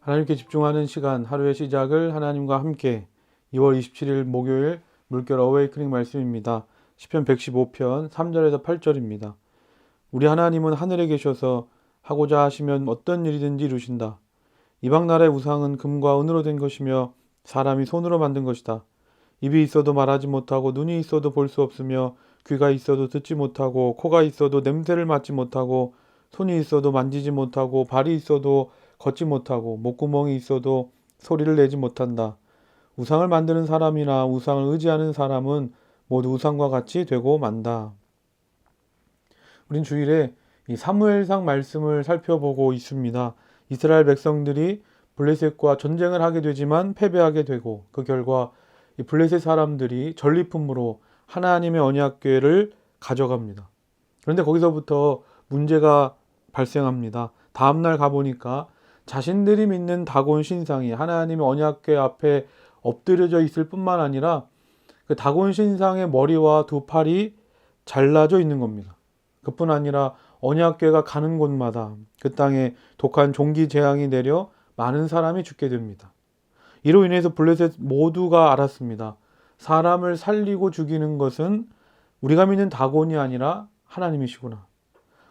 하나님께 집중하는 시간, 하루의 시작을 하나님과 함께 2월 27일 목요일 물결 어웨이크닝 말씀입니다. 시편 115편 3절에서 8절입니다. 우리 하나님은 하늘에 계셔서 하고자 하시면 어떤 일이든지 이루신다. 이방 나라의 우상은 금과 은으로 된 것이며 사람이 손으로 만든 것이다. 입이 있어도 말하지 못하고 눈이 있어도 볼 수 없으며 귀가 있어도 듣지 못하고 코가 있어도 냄새를 맡지 못하고 손이 있어도 만지지 못하고 발이 있어도 걷지 못하고 목구멍이 있어도 소리를 내지 못한다. 우상을 만드는 사람이나 우상을 의지하는 사람은 모두 우상과 같이 되고 만다. 우린 주일에 이 사무엘상 말씀을 살펴보고 있습니다. 이스라엘 백성들이 블레셋과 전쟁을 하게 되지만 패배하게 되고 그 결과 이 블레셋 사람들이 전리품으로 하나님의 언약궤를 가져갑니다. 그런데 거기서부터 문제가 발생합니다. 다음날 가보니까 자신들이 믿는 다곤 신상이 하나님의 언약궤 앞에 엎드려져 있을 뿐만 아니라 그 다곤 신상의 머리와 두 팔이 잘라져 있는 겁니다. 그뿐 아니라 언약궤가 가는 곳마다 그 땅에 독한 종기 재앙이 내려 많은 사람이 죽게 됩니다. 이로 인해서 블레셋 모두가 알았습니다. 사람을 살리고 죽이는 것은 우리가 믿는 다곤이 아니라 하나님이시구나.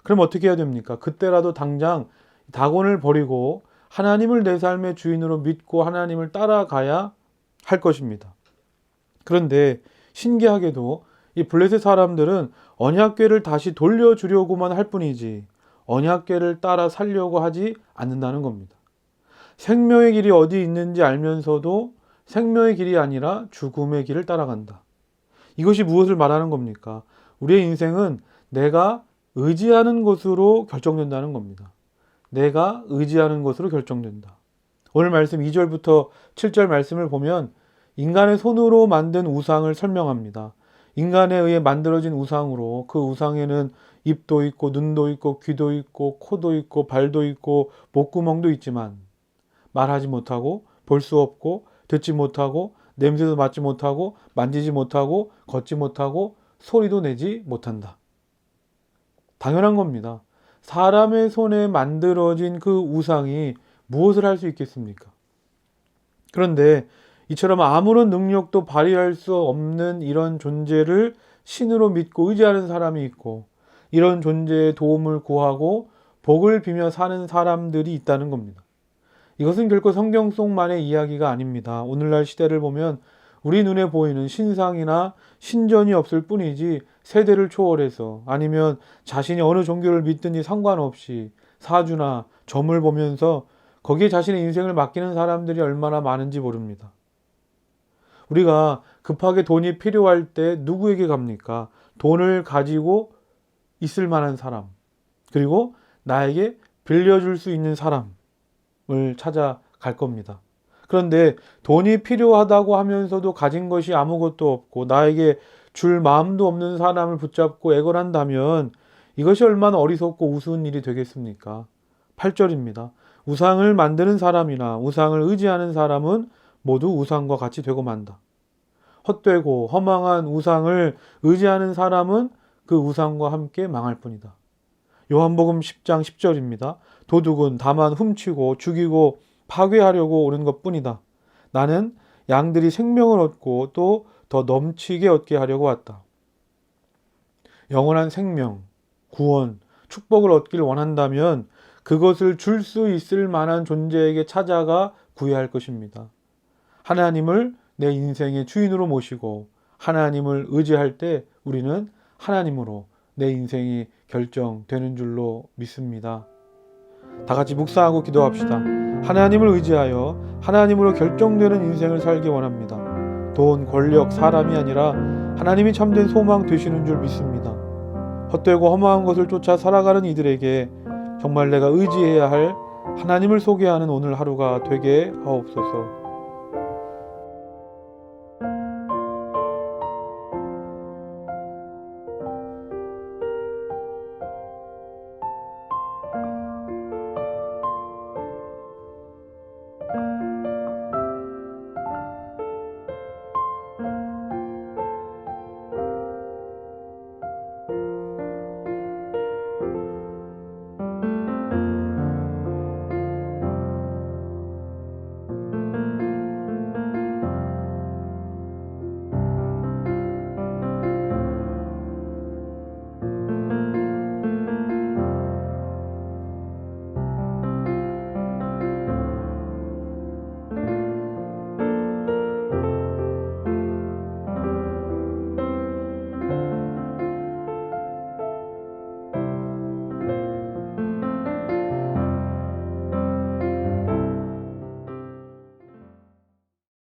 그럼 어떻게 해야 됩니까? 그때라도 당장 다곤을 버리고 하나님을 내 삶의 주인으로 믿고 하나님을 따라가야 할 것입니다. 그런데 신기하게도 이 블레셋 사람들은 언약궤를 다시 돌려주려고만 할 뿐이지 언약궤를 따라 살려고 하지 않는다는 겁니다. 생명의 길이 어디 있는지 알면서도 생명의 길이 아니라 죽음의 길을 따라간다. 이것이 무엇을 말하는 겁니까? 우리의 인생은 내가 의지하는 것으로 결정된다는 겁니다. 내가 의지하는 것으로 결정된다. 오늘 말씀 2절부터 7절 말씀을 보면 인간의 손으로 만든 우상을 설명합니다. 인간에 의해 만들어진 우상으로 그 우상에는 입도 있고 눈도 있고 귀도 있고 코도 있고 발도 있고 목구멍도 있지만 말하지 못하고 볼 수 없고 듣지 못하고 냄새도 맡지 못하고 만지지 못하고 걷지 못하고 소리도 내지 못한다. 당연한 겁니다. 사람의 손에 만들어진 그 우상이 무엇을 할 수 있겠습니까? 그런데 이처럼 아무런 능력도 발휘할 수 없는 이런 존재를 신으로 믿고 의지하는 사람이 있고 이런 존재의 도움을 구하고 복을 비며 사는 사람들이 있다는 겁니다. 이것은 결코 성경 속만의 이야기가 아닙니다. 오늘날 시대를 보면 우리 눈에 보이는 신상이나 신전이 없을 뿐이지 세대를 초월해서 아니면 자신이 어느 종교를 믿든지 상관없이 사주나 점을 보면서 거기에 자신의 인생을 맡기는 사람들이 얼마나 많은지 모릅니다. 우리가 급하게 돈이 필요할 때 누구에게 갑니까? 돈을 가지고 있을 만한 사람, 그리고 나에게 빌려줄 수 있는 사람을 찾아갈 겁니다. 그런데 돈이 필요하다고 하면서도 가진 것이 아무것도 없고 나에게 줄 마음도 없는 사람을 붙잡고 애걸한다면 이것이 얼마나 어리석고 우스운 일이 되겠습니까? 8절입니다. 우상을 만드는 사람이나 우상을 의지하는 사람은 모두 우상과 같이 되고 만다. 헛되고 허망한 우상을 의지하는 사람은 그 우상과 함께 망할 뿐이다. 요한복음 10장 10절입니다. 도둑은 다만 훔치고 죽이고 파괴하려고 오는 것 뿐이다. 나는 양들이 생명을 얻고 또 더 넘치게 얻게 하려고 왔다. 영원한 생명, 구원, 축복을 얻기를 원한다면 그것을 줄 수 있을 만한 존재에게 찾아가 구해야 할 것입니다. 하나님을 내 인생의 주인으로 모시고 하나님을 의지할 때 우리는 하나님으로 내 인생이 결정되는 줄로 믿습니다. 다 같이 묵상하고 기도합시다. 하나님을 의지하여 하나님으로 결정되는 인생을 살기 원합니다. 돈, 권력, 사람이 아니라 하나님이 참된 소망 되시는 줄 믿습니다. 헛되고 허망한 것을 쫓아 살아가는 이들에게 정말 내가 의지해야 할 하나님을 소개하는 오늘 하루가 되게 하옵소서.